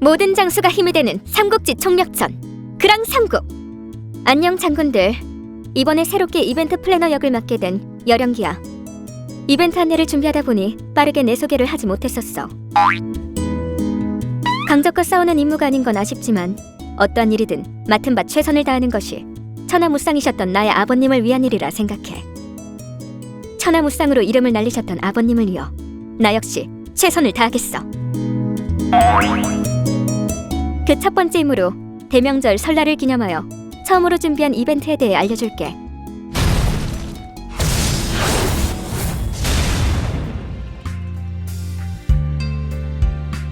모든 장수가 힘이 되는 삼국지 총력전. 그랑 삼국. 안녕 장군들. 이번에 새롭게 이벤트 플래너 역을 맡게 된 여령기야. 이벤트 안내를 준비하다 보니 빠르게 내 소개를 하지 못했었어. 강적과 싸우는 임무가 아닌 건 아쉽지만 어떠한 일이든 맡은 바 최선을 다하는 것이 천하무쌍이셨던 나의 아버님을 위한 일이라 생각해. 천하무쌍으로 이름을 날리셨던 아버님을 이어 나 역시 최선을 다하겠어 그 첫 번째 임무로 대명절 설날을 기념하여 처음으로 준비한 이벤트에 대해 알려줄게.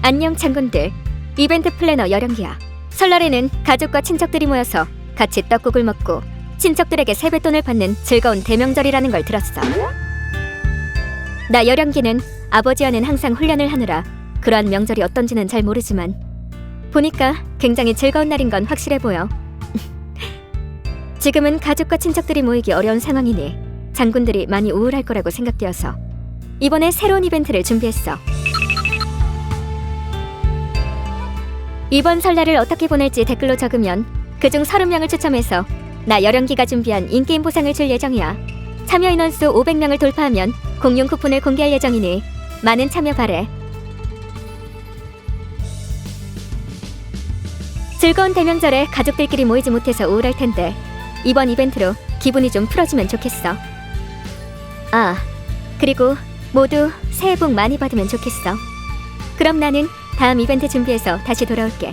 안녕 장군들. 이벤트 플래너 여령기야. 설날에는 가족과 친척들이 모여서 같이 떡국을 먹고 친척들에게 세뱃돈을 받는 즐거운 대명절이라는 걸 들었어. 나 여령기는 아버지와는 항상 훈련을 하느라 그러한 명절이 어떤지는 잘 모르지만 보니까 굉장히 즐거운 날인 건 확실해 보여. 지금은 가족과 친척들이 모이기 어려운 상황이니 장군들이 많이 우울할 거라고 생각되어서 이번에 새로운 이벤트를 준비했어. 이번 설날을 어떻게 보낼지 댓글로 적으면 그중 30명을 추첨해서 나 여령기가 준비한 인게임 보상을 줄 예정이야. 참여 인원수 500명을 돌파하면 공용 쿠폰을 공개할 예정이니 많은 참여 바래. 즐거운 대명절에 가족들끼리 모이지 못해서 우울할 텐데 이번 이벤트로 기분이 좀 풀어지면 좋겠어. 아, 그리고 모두 새해 복 많이 받으면 좋겠어. 그럼 나는 다음 이벤트 준비해서 다시 돌아올게.